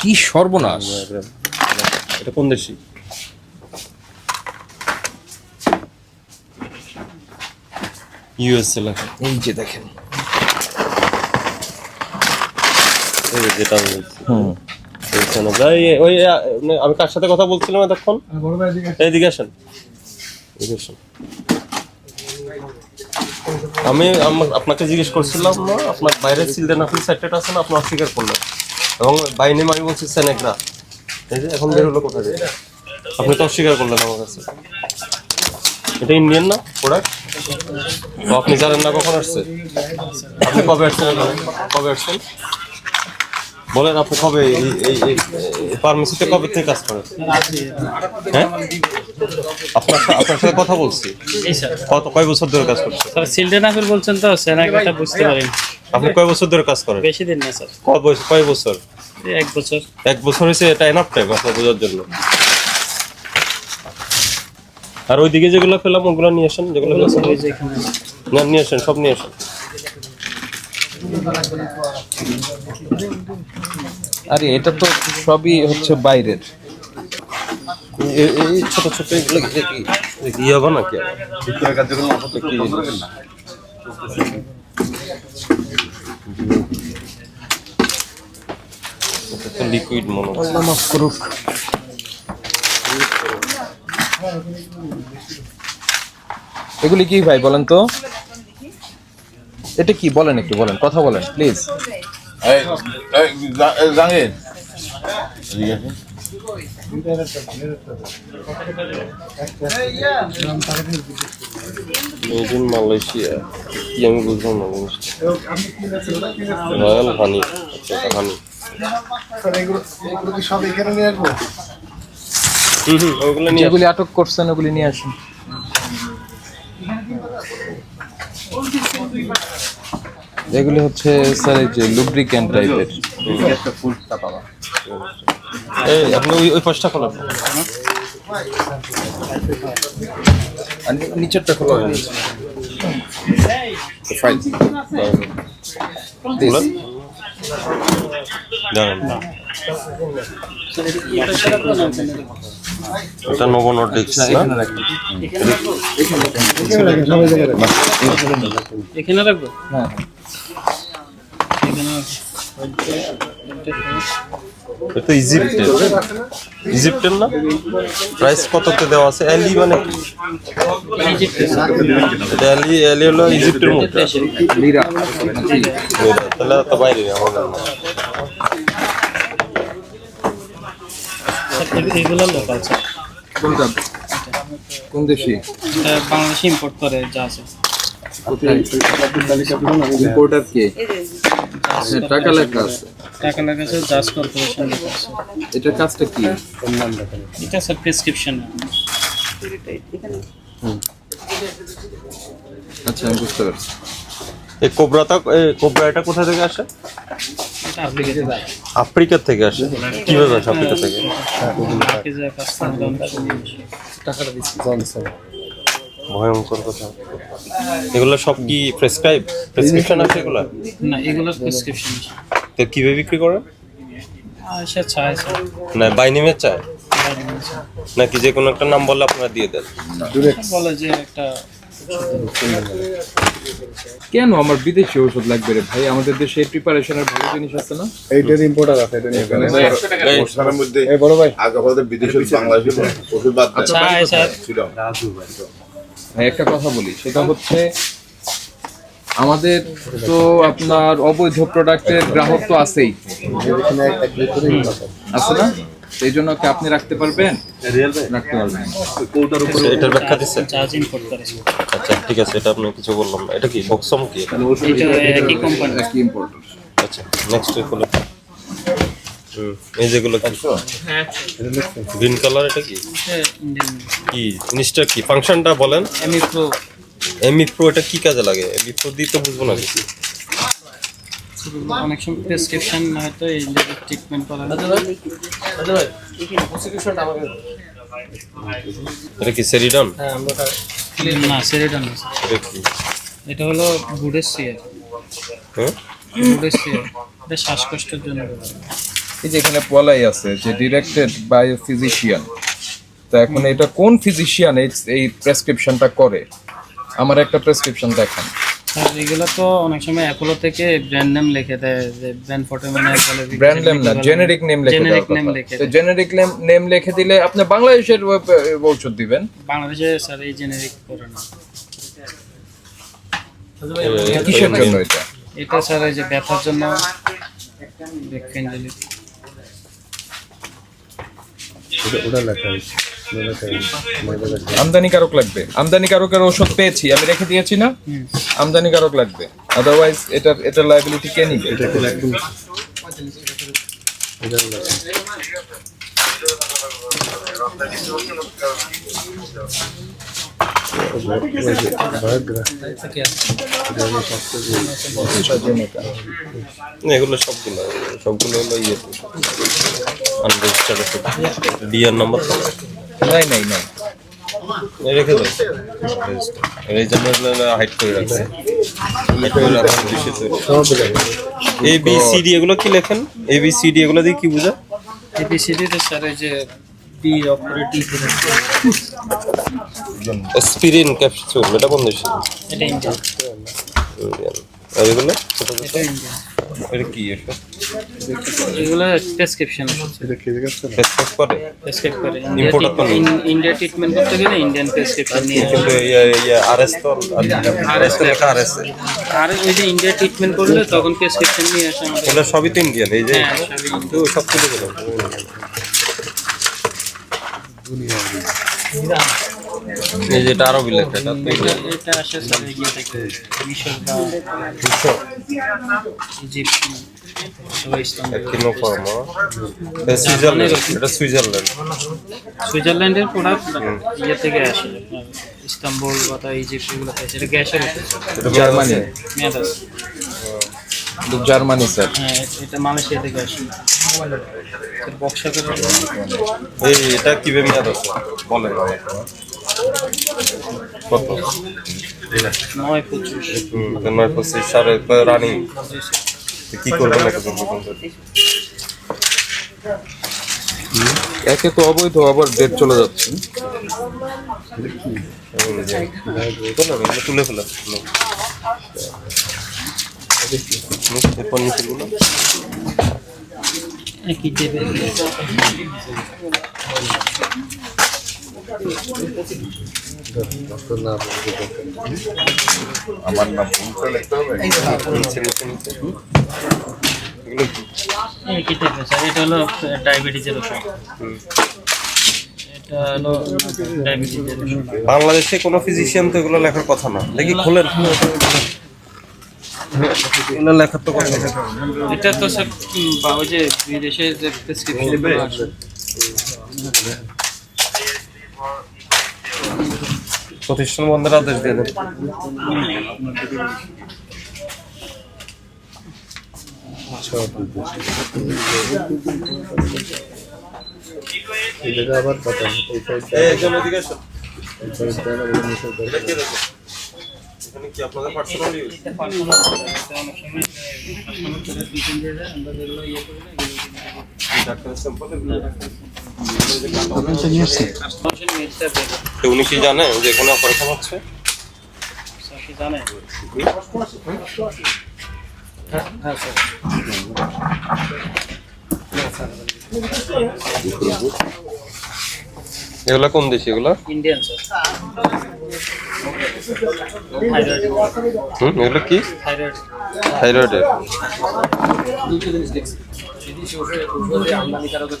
কি সর্বনাশ। এটা কোন দেশি? ইউএসএ লেখা। এই যে দেখেন। যেটা আমি বলছি। হুম। যাই ওই আমি কার সাথে কথা বলছিলাম এতক্ষণ? এদিকে আসেন। আমি আপনাকে জিজ্ঞেস করছিলাম না আপনার বাইরে চিলড্রেন আপনি আছে না আপনি অস্বীকার করলেন। এবং বাই নেম আমি বলছি সেনেগ্রা এই যে এখন বের হলো কোথা থেকে? আপনি তো অস্বীকার করলেন আমার কাছে। এটা ইন্ডিয়ান না? প্রোডাক্ট আপনি জানেন না কখন আসছে? আপনি কবে আসছেন কবে আসছেন? বলেন আপনি কবে এই ফার্মেসিতে কবে থেকে কাজ করেন? হ্যাঁ? আপনার আপনার সাথে কথা বলছি। স্যার। কত কয় বছর ধরে কাজ করছেন? স্যার চিলড্রেন আপিল বলছেন তো সেনাকাটা বুঝতে পারেন। আপনি কয় বছর ধরে কাজ করেন? বেশি দিন না স্যার। কয় বছর কয় বছর? এই এক বছর। এক বছর হয়েছে এটা এনাফ টাইম আপনার বোঝার জন্য। আর ওইদিকে যেগুলো পেলাম ওগুলো নিয়ে আসেন যেগুলো না নিয়ে আসেন সব নিয়ে আসেন। আরে এটা তো সবই হচ্ছে বাইরের। এই ছোট ছোট এগুলো কি- কি- কি হবে নাকি? আবার? কি জিনিস? তো লিকুইড মনে হচ্ছে আল্লাহ মাফ করুক। এগুলি কি ভাই বলেন তো? এটা কি? বলেন একটু বলেন কথা বলেন প্লিজ জাঙ্গির মালয়েশিয়া কি আমি বুঝলাম না জিনিসটা রয়্যাল হানি আচ্ছা হানি। হুম হুম ওগুলো নিয়ে যেগুলি আটক করছেন ওগুলি নিয়ে আসুন। এগুলি হচ্ছে স্যার এই যে লুব্রিক্যান্ট টাইপের এই আপনি ওই ওই পাশটা খোলেন। নিচেরটা খোলা হয়ে গেছে। এটা নব নর্ডিক্স না? এখানে রাখব। হ্যাঁ। এখানে এটা ইজিপ্টের ইজিপ্টের না? প্রাইস কততে দেওয়া আছে? অ্যালি মানে অ্যালি অ্যালি হলো ইজিপ্টের মধ্যে। তাহলে তো বাইরে আমার এগুলো লোকাল স্যার কোন দেশি? এটা বাংলাদেশে ইম্পোর্ট করে যা আছে। ইম্পোর্টার কে হ্যাঁ, টাকা লেখা আছে। টাকা লাগাছে জাজ কর্পোরেশন আছে এটার কাজটা কি? এটা স্যার প্রেসক্রিপশন। আচ্ছা আমি বুঝতে পারছি। এই কোবরাটা এই কোবরা এটা কোথা থেকে আসে? এটা আফ্রিকা থেকে আসে? কীভাবে আসে আফ্রিকা থেকে? বাকি যে কাস্টমার ভয়ঙ্কর কথা। এগুলো সব কি প্রেসক্রাইব প্রেসক্রিপশন আছে এগুলো? না এগুলো প্রেসক্রিপশন তো কীভাবে বিক্রি করেন সে চায় না বাই নেমে চায়? নাকি যে কোনো একটা নাম বললে আপনারা দিয়ে দেন? বলে যে একটা কেন আমার বিদেশি ওষুধ লাগবে রে ভাই? আমাদের দেশে প্রিপারেশনের ভালো জিনিস আছে না? এইটার ইম্পোর্টার আছে এটা নিয়ে ওষুধের মধ্যে এই বড় ভাই। আগে আমাদের বিদেশে বাংলাদেশে ওষুধ বাদ দেয়। চায় স্যার ছিল ভাই একটা কথা বলি। সেটা হচ্ছে আমাদের তো আপনার অবৈধ প্রোডাক্টের গ্রাহক তো আছেই। আছে না? সেই জন্য কি আপনি রাখতে পারবেন? রাখতে পারবেন। আচ্ছা, এটার ব্যাখ্যা দিচ্ছে জাজ ইম্পোর্ট আচ্ছা ঠিক আছে এটা আপনি কিছু বললাম না। এটা কি বক্সম কি এটা? এটা একই কোম্পানি কি ইম্পোর্টার আচ্ছা নেক্সট হলো হুম এই যেগুলো কি? গ্রিন কালার এটা কি? কি জিনিসটা কি? ফাংশনটা বলেন। এমই প্রো এমই প্রো এটা কি কাজে লাগে? এমই প্রো দিয়ে তো বুঝব না কিছু অনেক সময় প্রেসক্রিপশন হয়তো এই ট্রিটমেন্ট করা এটা কি সেরিডন না সেরেটা না। এটা কি? এটা হলো বুডের সিয়ার হ্যাঁ? বুডের সিয়ার এটা শ্বাসকষ্টের জন্য এই যে এখানে বলাই আছে যে ডিরেক্টেড বাই ফিজিশিয়ান তো এখন এটা কোন ফিজিশিয়ান এই প্রেসক্রিপশনটা করে? আমার একটা প্রেসক্রিপশন দেখান। স্যার এগুলো তো অনেক সময় অ্যাপোলো থেকে ব্র্যান্ড নেম লিখে দেয় যে ব্র্যান্ড ফটোমেনা বলে ব্র্যান্ড নেম না জেনেরিক নেম লিখে জেনেরিক নেম লিখে তো জেনেরিক নেম লিখে দিলে আপনি বাংলাদেশের ঔষধ দিবেন। বাংলাদেশে স্যার এই জেনেরিক করে না। কিসের জন্য এটা। এটা স্যার এই যে ব্যথার জন্য। পেনজিলিক আমদানিকারক লাগবে। আমদানিকারকের ওষুধ পেয়েছি, আমি রেখে দিয়েছি না? আমদানিকারক লাগবে। আদারওয়াইজ এটার এটার লাইবিলিটি কে নিবে? এগুলো সবগুলো সবগুলো হলো ইয়ে আনরেজিস্টার্ড নাম্বার নাই নাই নাই। রেখে দাও। এই জন্য হাইট করে রাখছে। এ বি সি ডি এগুলো কি লেখেন? এ বি সি ডি এগুলো দিয়ে কি বোঝা এবিসিডি তো স্যার এই যে ডি অপরে ডি ক্যাপসুল এটা কোন দেশে? এটা ইন্ডিয়া ইন্ডিয়ান। আর এগুলো? এটা এটা কি প্রেসক্রিপশন করে। প্রেসক্রাইব করে। ইন্ডিয়া ট্রিটমেন্ট করতে গেলে ইন্ডিয়ান প্রেসক্রিপশন নিয়ে আসে। কিন্তু আরএস তো আরএস তো লেখা আরএস আর ওই যে ইন্ডিয়া ট্রিটমেন্ট করলে তখন প্রেসক্রিপশন নিয়ে আসে আমাদের। এগুলো সবই তো ইন্ডিয়ান এই যে হ্যাঁ, তো সব এই যে এটা আরবি লেখা এটা এটা আসে স্যার ইয়ে থেকে মিশর বা ইজিপ্ট এটা সুইজারল্যান্ড সুইজারল্যান্ডের প্রোডাক্ট ইয়ে থেকে আসে আপনার ইস্তানবুল বা ইজিপ্ট এগুলো এটা গ্যাসের জার্মানি জার্মানি স্যার হ্যাঁ এটা মালয়েশিয়া থেকে আসে। বক্সা করে এই এটা কীভাবে মেয়াদ আছে বলেন। কত? নয় পঁচিশ। নয় পঁচিশ সাড়ে রানিং কি করবেন একে তো অবৈধ আবার ডেট চলে যাচ্ছে। তুলে ফেলা। এরপর নিচেগুলো একই আমার নাম লিখতে হবে? এগুলো কি? স্যার এটা হলো ডায়াবেটিসের ওষুধ। এটা হলো ডায়াবেটিসের ওষুধ। বাংলাদেশে কোনো ফিজিশিয়ান তো এগুলো লেখার কথা না। দেখি খোলেন। এগুলো লেখার তো কথা এটা তো স্যার ওই যে বিদেশে যে প্রেসক্রিপশন আছে প্রতিষ্ঠান বন্ধের আদেশ দিয়ে দেন এই, একজন এদিকে আসুন। এটা কে দেখে? এখানে কি আপনাদের পার্সোনাল ইউজ ডাক্তারের স্যাম্পল তো উনি কি জানে যে এখানে অপারেশন হচ্ছে? জানে হ্যাঁ এগুলা কোন দেশ এগুলা? ইন্ডিয়ান স্যার থাইরয়েড হুম এগুলো কি? থাইরয়েড থাইরয়েডের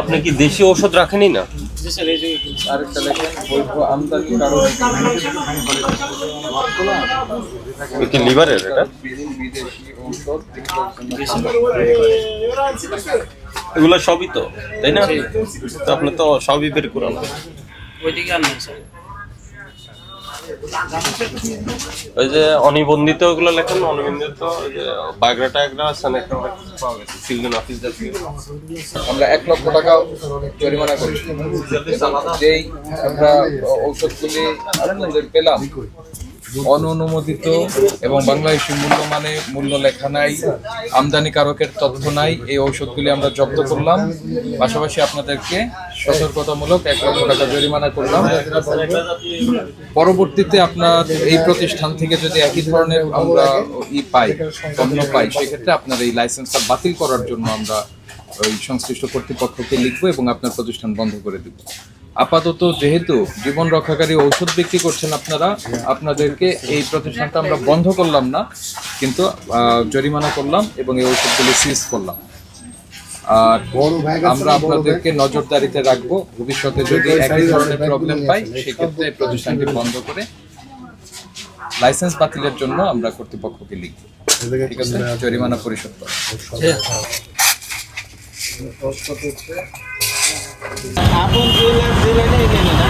আপনি কি দেশি ঔষধ রাখেনই না? জি এই যে আরেকটা লেখেন বৈধ আমদানিকারক কি লিভারের এটা? বিদেশি ঔষধ এগুলো সবই তো তাই না? তো আপনি তো সবই বের করান ওইদিকে আর নেই স্যার। ওই যে অনিবন্ধিত ওগুলো লেখেন অনিবন্ধিত, ওই যে বাগরা টাগরা আছে না একটা পাওয়া গেছে সিলজন অফিস আমরা এক লক্ষ টাকা জরিমানা করি। যেই আমরা ঔষধগুলি পেলাম অননুমোদিত এবং বাংলাদেশি মূল্য মানে মূল্য লেখা নাই, আমদানিকারকের তথ্য নাই, এই ঔষধগুলি আমরা জব্দ করলাম। পাশাপাশি আপনাদেরকে সতর্কতামূলক এক লক্ষ টাকা জরিমানা করলাম। পরবর্তীতে আপনার এই প্রতিষ্ঠান থেকে যদি একই ধরনের আমরা ই পাই, পণ্য পাই, সেক্ষেত্রে আপনার এই লাইসেন্সটা বাতিল করার জন্য আমরা ওই সংশ্লিষ্ট কর্তৃপক্ষকে লিখব এবং আপনার প্রতিষ্ঠান বন্ধ করে দেব। আপাতত যেহেতু জীবন রক্ষাকারী ঔষধ বিক্রি করছেন আপনারা আপনাদেরকে এই প্রতিষ্ঠানটা আমরা বন্ধ করলাম না কিন্তু আহ, জরিমানা করলাম এবং এই ঔষধগুলি সিজ করলাম। আর আমরা আপনাদেরকে নজরদারিতে রাখব ভবিষ্যতে যদি একই ধরনের প্রবলেম পাই সেক্ষেত্রে এই প্রতিষ্ঠানটি বন্ধ করে লাইসেন্স বাতিলের জন্য আমরা কর্তৃপক্ষকে লিখব ঠিক আছে? জরিমানা পরিশোধ করো। আপন জুয়েলার জুয়েলারি নেবে না